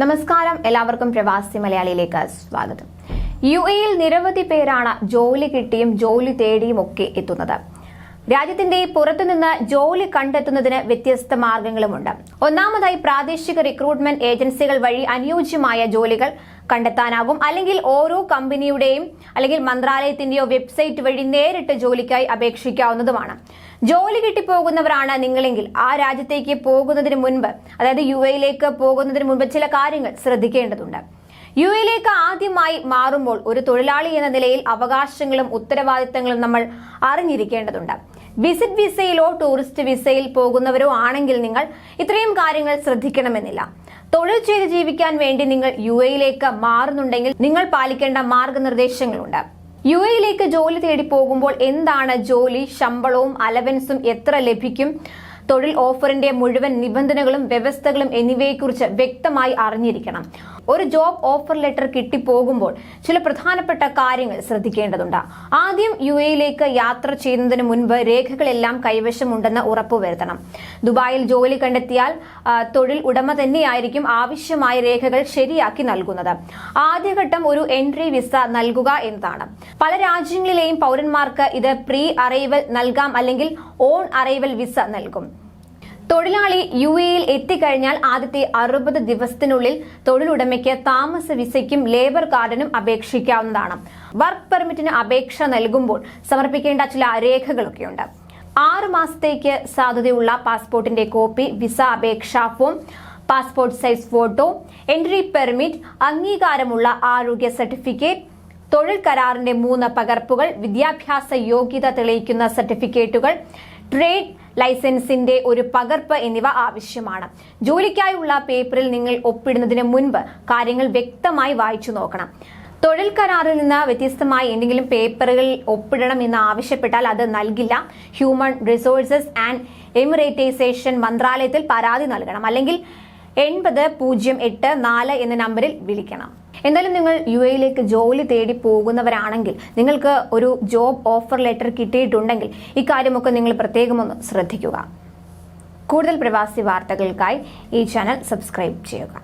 നമസ്കാരം. എല്ലാവർക്കും പ്രവാസി മലയാളിയിലേക്ക് സ്വാഗതം. യു എയിൽ നിരവധി പേരാണ് ജോലി കിട്ടിയും ജോലി തേടിയും ഒക്കെ എത്തുന്നത്. രാജ്യത്തിന്റെ പുറത്തുനിന്ന് ജോലി കണ്ടെത്തുന്നതിന് വ്യത്യസ്ത മാർഗങ്ങളുമുണ്ട്. ഒന്നാമതായി പ്രാദേശിക റിക്രൂട്ട്മെന്റ് ഏജൻസികൾ വഴി അനുയോജ്യമായ ജോലികൾ കണ്ടെത്താനാകും. അല്ലെങ്കിൽ ഓരോ കമ്പനിയുടെയും അല്ലെങ്കിൽ മന്ത്രാലയത്തിന്റെയോ വെബ്സൈറ്റ് വഴി നേരിട്ട് ജോലിക്കായി അപേക്ഷിക്കാവുന്നതുമാണ്. ജോലി കിട്ടിപ്പോകുന്നവരാണ് നിങ്ങളെങ്കിൽ ആ രാജ്യത്തേക്ക് പോകുന്നതിന് മുൻപ് അതായത് യു എയിലേക്ക് പോകുന്നതിന് മുൻപ് ചില കാര്യങ്ങൾ ശ്രദ്ധിക്കേണ്ടതുണ്ട്. യു എയിലേക്ക് ആദ്യമായി മാറുമ്പോൾ ഒരു തൊഴിലാളി എന്ന നിലയിൽ അവകാശങ്ങളും ഉത്തരവാദിത്തങ്ങളും നമ്മൾ അറിഞ്ഞിരിക്കേണ്ടതുണ്ട്. വിസിറ്റ് വിസയിലോ ടൂറിസ്റ്റ് വിസയിൽ പോകുന്നവരോ ആണെങ്കിൽ നിങ്ങൾ ഇത്രയും കാര്യങ്ങൾ ശ്രദ്ധിക്കണമെന്നില്ല. തൊഴിൽ ചെയ്ത് ജീവിക്കാൻ വേണ്ടി നിങ്ങൾ യു എയിലേക്ക് മാറുന്നുണ്ടെങ്കിൽ നിങ്ങൾ പാലിക്കേണ്ട മാർഗനിർദ്ദേശങ്ങളുണ്ട്. യു എയിലേക്ക് ജോലി തേടി പോകുമ്പോൾ എന്താണ് ജോലി ശമ്പളവും അലവൻസും എത്ര ലഭിക്കും? തൊഴിൽ ഓഫറിന്റെ മുഴുവൻ നിബന്ധനകളും വ്യവസ്ഥകളും എന്നിവയെക്കുറിച്ച് വ്യക്തമായി അറിഞ്ഞിരിക്കണം. ഒരു ജോബ് ഓഫർ ലെറ്റർ കിട്ടിപ്പോകുമ്പോൾ ചില പ്രധാനപ്പെട്ട കാര്യങ്ങൾ ശ്രദ്ധിക്കേണ്ടതുണ്ട്. ആദ്യം യു എയിലേക്ക് യാത്ര ചെയ്യുന്നതിന് മുൻപ് രേഖകളെല്ലാം കൈവശമുണ്ടെന്ന് ഉറപ്പുവരുത്തണം ദുബായിൽ ജോലി കണ്ടെത്തിയാൽ തൊഴിൽ ഉടമ തന്നെയായിരിക്കും ആവശ്യമായ രേഖകൾ ശരിയാക്കി നൽകുന്നത്. ആദ്യഘട്ടം ഒരു എൻട്രി വിസ നൽകുക എന്നതാണ്. പല രാജ്യങ്ങളിലെയും പൗരന്മാർക്ക് ഇത് പ്രീ അറൈവൽ നൽകാം അല്ലെങ്കിൽ ഓൺ അറൈവൽ വിസ നൽകും. തൊഴിലാളി യു എയിൽ എത്തിക്കഴിഞ്ഞാൽ ആദ്യത്തെ അറുപത് ദിവസത്തിനുള്ളിൽ തൊഴിലുടമയ്ക്ക് താമസ വിസയ്ക്കും ലേബർ കാർഡിനും അപേക്ഷിക്കാവുന്നതാണ്. വർക്ക് പെർമിറ്റിന് അപേക്ഷ നൽകുമ്പോൾ സമർപ്പിക്കേണ്ട ചില രേഖകളൊക്കെയുണ്ട്. ആറ് മാസത്തേക്ക് സാധ്യതയുള്ള പാസ്പോർട്ടിന്റെ കോപ്പി വിസ അപേക്ഷാ form passport size photo entry permit അംഗീകാരമുള്ള ആരോഗ്യ സർട്ടിഫിക്കറ്റ് തൊഴിൽ കരാറിന്റെ മൂന്ന് പകർപ്പുകൾ വിദ്യാഭ്യാസ യോഗ്യത തെളിയിക്കുന്ന സർട്ടിഫിക്കറ്റുകൾ ട്രേഡ് ലൈസൻസിന്റെ ഒരു പകർപ്പ് എന്നിവ ആവശ്യമാണ്. ജോലിക്കായുള്ള പേപ്പറിൽ നിങ്ങൾ ഒപ്പിടുന്നതിന് മുൻപ് കാര്യങ്ങൾ വ്യക്തമായി വായിച്ചു നോക്കണം. തൊഴിൽ കരാറിൽ നിന്ന് വ്യത്യസ്തമായി എന്തെങ്കിലും പേപ്പറുകൾ ഒപ്പിടണം എന്ന് ആവശ്യപ്പെട്ടാൽ അത് നൽകില്ല. ഹ്യൂമൻ റിസോഴ്സസ് ആൻഡ് എമിറേറ്റൈസേഷൻ മന്ത്രാലയത്തിൽ പരാതി നൽകണം. അല്ലെങ്കിൽ എൺപത് പൂജ്യം എട്ട് നാല് എന്ന നമ്പറിൽ വിളിക്കണം. എന്തായാലും നിങ്ങൾ യു എയിലേക്ക് ജോലി തേടി പോകുന്നവരാണെങ്കിൽ നിങ്ങൾക്ക് ഒരു ജോബ് ഓഫർ ലെറ്റർ കിട്ടിയിട്ടുണ്ടെങ്കിൽ ഇക്കാര്യമൊക്കെ നിങ്ങൾ പ്രത്യേകം ഒന്ന് ശ്രദ്ധിക്കുക. കൂടുതൽ പ്രവാസി വാർത്തകൾക്കായി ഈ ചാനൽ സബ്സ്ക്രൈബ് ചെയ്യുക.